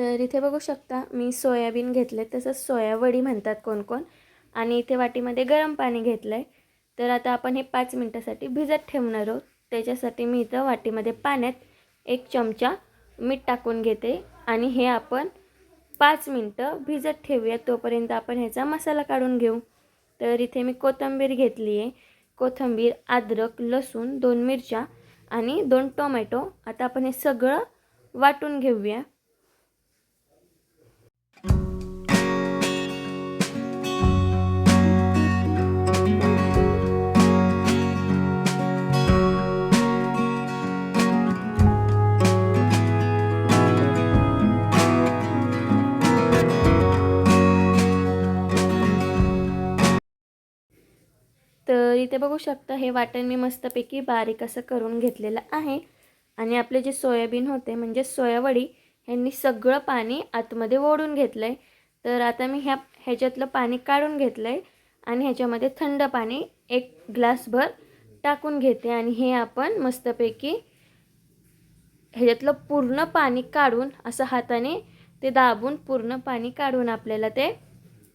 तर इथे बघू शकता मी सोयाबीन घेतले तसंच सोयावडी म्हणतात कोण कोण आणि इथे वाटीमध्ये गरम पाणी घेतलं आहे तर आता आपण हे पाच मिनटासाठी भिजत ठेवणार आहोत. त्याच्यासाठी मी इथं वाटीमध्ये पाण्यात एक चमचा मीठ टाकून घेते. आणि हे आपण पाच मिनटं भिजत ठेवूया. तोपर्यंत आपण ह्याचा मसाला काढून घेऊ. तर इथे मी कोथिंबीर घेतली आहे. कोथिंबीर अद्रक लसूण दोन मिरच्या आणि दोन टोमॅटो. आता आपण हे सगळं वाटून घेऊया. इथे बघू शकता. हे वाटण मी मस्तपैकी बारीक असं करून घेतलेलं आहे. आणि आपले जे सोयाबीन होते म्हणजे सोयावडी ह्यांनी सगळं पाणी आतमध्ये ओढून घेतलं आहे तर आता मी ह्या ह्याच्यातलं पाणी काढून घेतलं आहे आणि ह्याच्यामध्ये थंड पाणी एक ग्लासभर टाकून घेते. आणि हे आपण मस्तपैकी ह्याच्यातलं पूर्ण पाणी काढून असं हाताने ते दाबून पूर्ण पाणी काढून आपल्याला ते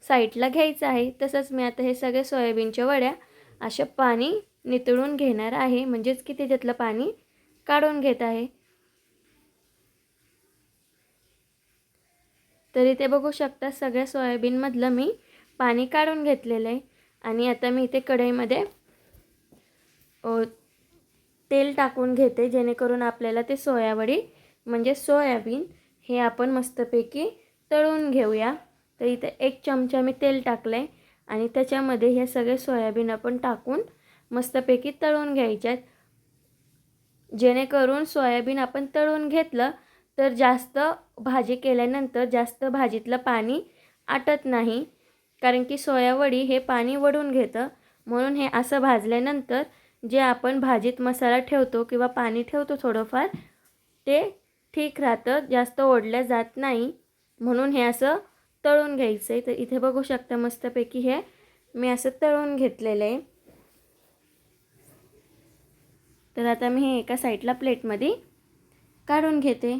साईडला घ्यायचं आहे. तसंच मी आता हे सगळे सोयाबीनच्या वड्या अशा पाणी नितळून घेणार आहे. म्हणजेच की त्याच्यातलं पाणी काढून घेत आहे. तर इथे बघू शकता सगळ्या सोयाबीनमधलं मी पाणी काढून घेतलेलं आहे. आणि आता मी इथे कढईमध्ये तेल टाकून घेते जेणेकरून आपल्याला ते सोयावडी म्हणजे सोयाबीन हे आपण मस्तपैकी तळून घेऊया. तर इथे एक चमचा मी तेल टाकलं आहे आणि त्याच्यामध्ये हे सगळे सोयाबीन आपण टाकून मस्तपैकी तळून घ्यायच्यात. जेणेकरून सोयाबीन आपण तळून घेतलं तर जास्त भाजी केल्यानंतर जास्त भाजीतलं पाणी आटत नाही. कारण की सोयावडी हे पाणी वडून घेतं. म्हणून हे असं भाजल्यानंतर जे आपण भाजीत मसाला ठेवतो किंवा पाणी ठेवतो थोडंफार ते ठीक राहतं जास्त ओढल्या जात नाही. म्हणून हे असं तळून घ्यायचं. आहे तर इथे बघू शकता मस्तपैकी हे मी असं तळून घेतलेलं. आहे तर आता मी हे एका साईडला प्लेटमध्ये काढून घेते.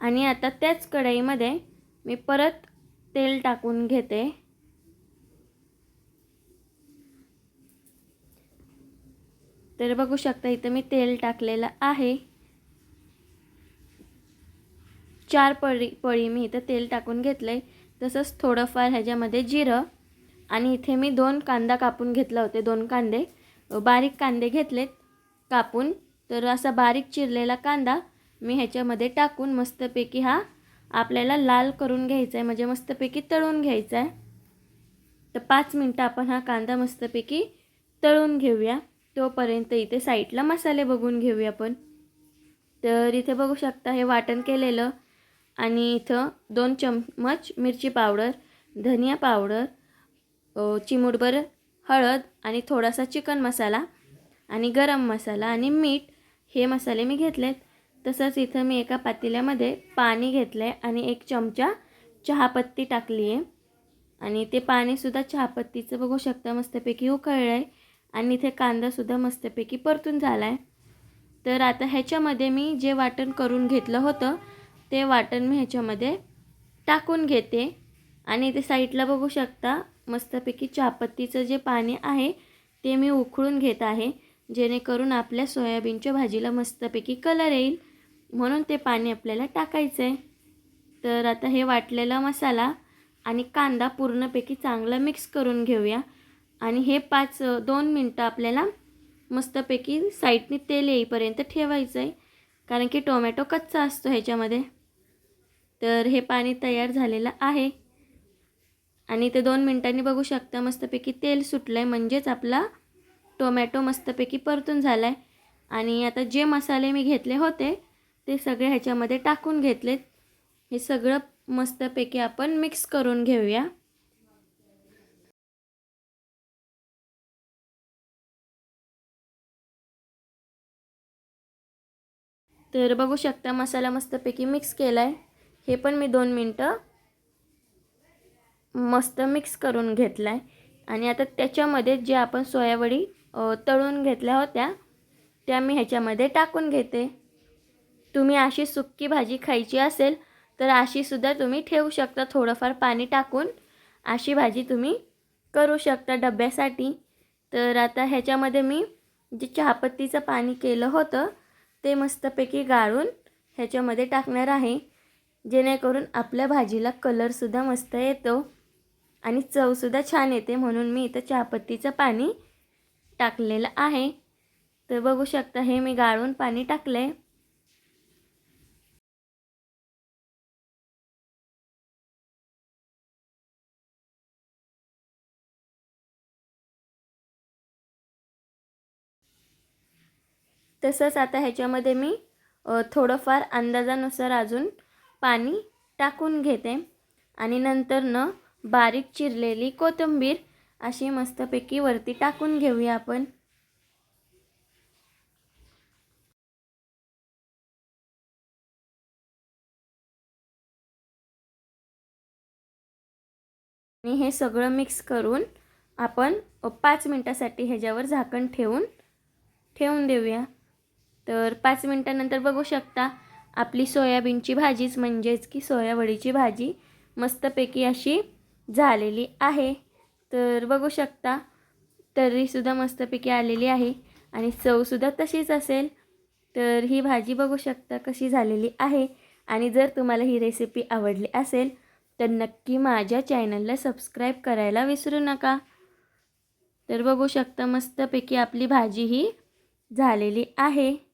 आणि आता त्याच कढईमध्ये मी परत तेल टाकून घेते. तर बघू शकता इथं मी तेल टाकलेलं आहे. चार पळी पळी मी इथं तेल टाकून घेतलं आहे तसंच थोडंफार ह्याच्यामध्ये जिरं आणि इथे मी दोन कांदा कापून घेतला होते दोन कांदे. बारीक कांदे घेतलेत कापून. तर असा बारीक चिरलेला कांदा मी ह्याच्यामध्ये टाकून मस्तपैकी हा आपल्याला लाल करून घ्यायचा आहे म्हणजे मस्तपैकी तळून घ्यायचा आहे तर पाच मिनटं आपण हा कांदा मस्तपैकी तळून घेऊया. तोपर्यंत इथे साईडला मसाले बघून घेऊया आपण. तर इथे बघू शकता हे वाटण केलेलं. आणि इथं दोन चम्मच मिरची पावडर धनिया पावडर चिमूटभर हळद आणि थोडासा चिकन मसाला आणि गरम मसाला आणि मीठ. हे मसाले मी घेतलेत. तसंच इथं मी एका पातेल्यामध्ये पाणी घेतलं आहे आणि एक चमचा चहापत्ती टाकली आहे आणि ते पाणीसुद्धा चहापत्तीचं बघू शकता मस्तपैकी उकळलं आहे आणि इथे कांदासुद्धा मस्तपैकी परतून झाला आहे तर आता ह्याच्यामध्ये मी जे वाटण करून घेतलं होतं ते वाटण मी ह्याच्यामध्ये टाकून घेते. आणि इथे साईडला बघू शकता मस्तपैकी चहापत्तीचं जे पाणी आहे ते मी उकळून घेत आहे. जेणेकरून आपल्या सोयाबीनच्या भाजीला मस्तपैकी कलर येईल. म्हणून ते पाणी आपल्याला टाकायचं आहे तर आता हे वाटलेला मसाला आणि कांदा पूर्णपैकी चांगला मिक्स करून घेऊया. आणि हे पाच दोन मिनटं आपल्याला मस्तपैकी साईडने तेल येईपर्यंत ठेवायचं आहे कारण की टोमॅटो कच्चा असतो ह्याच्यामध्ये. तर हे पाणी तयार झालेलं आहे. आणि ते दोन मिनटांनी बघू शकता मस्तपैकी तेल सुटलं आहे म्हणजेच आपला टोमॅटो मस्तपैकी परतून झाला आहे आणि आता जे मसाले मी घेतले होते ते सगळे ह्याच्यामध्ये टाकून घेतलेत. हे सगळं मस्तपैकी आपण मिक्स करून घेऊया. तर बघू शकता मसाला मस्तपैकी मिक्स केला आहे हे पण मी दोन मिनटं मस्त मिक्स करून घेतला आहे आणि आता त्याच्यामध्ये जे आपण सोयावडी तळून घेतल्या होत्या त्या मी ह्याच्यामध्ये टाकून घेते. तुम्ही अशी सुक्की भाजी खायची असेल तर अशीसुद्धा तुम्ही ठेवू शकता. थोडंफार पाणी टाकून अशी भाजी तुम्ही करू शकता डब्यासाठी. तर आता ह्याच्यामध्ये मी जे चहापत्तीचं पाणी केलं होतं ते मस्तपैकी गाळून ह्याच्यामध्ये टाकणार आहे. जेणेकरून आपल्या भाजीला कलरसुद्धा मस्त येतो आणि चवसुद्धा छान येते म्हणून मी इथं चहापत्तीचं पाणी टाकलेलं आहे. तर बघू शकता हे मी गाळून पाणी टाकलं आहे तसंच आता ह्याच्यामध्ये मी थोडंफार अंदाजानुसार अजून पाणी टाकून घेते. आणि नंतर न बारीक चिरलेली कोथिंबीर अशी मस्तपैकी वरती टाकून घेऊया आपण. आणि हे सगळं मिक्स करून आपण पाच मिनटासाठी ह्याच्यावर झाकण ठेवून ठेवून देऊया. तर पाच मिनटानंतर बघू शकता आपली सोयाबीनची भाजीच म्हणजेच की सोयावडीची भाजी मस्तपैकी अशी झालेली आहे. तर बघू शकता तर्रीसुद्धा मस्तपैकी आलेली आहे आणि चवसुद्धा तशीच असेल. तर ही भाजी बघू शकता कशी झालेली आहे आणि जर तुम्हाला ही रेसिपी आवडली असेल तर नक्की माझ्या चॅनलला सबस्क्राईब करायला विसरू नका. तर बघू शकता मस्तपैकी आपली भाजी ही झालेली आहे.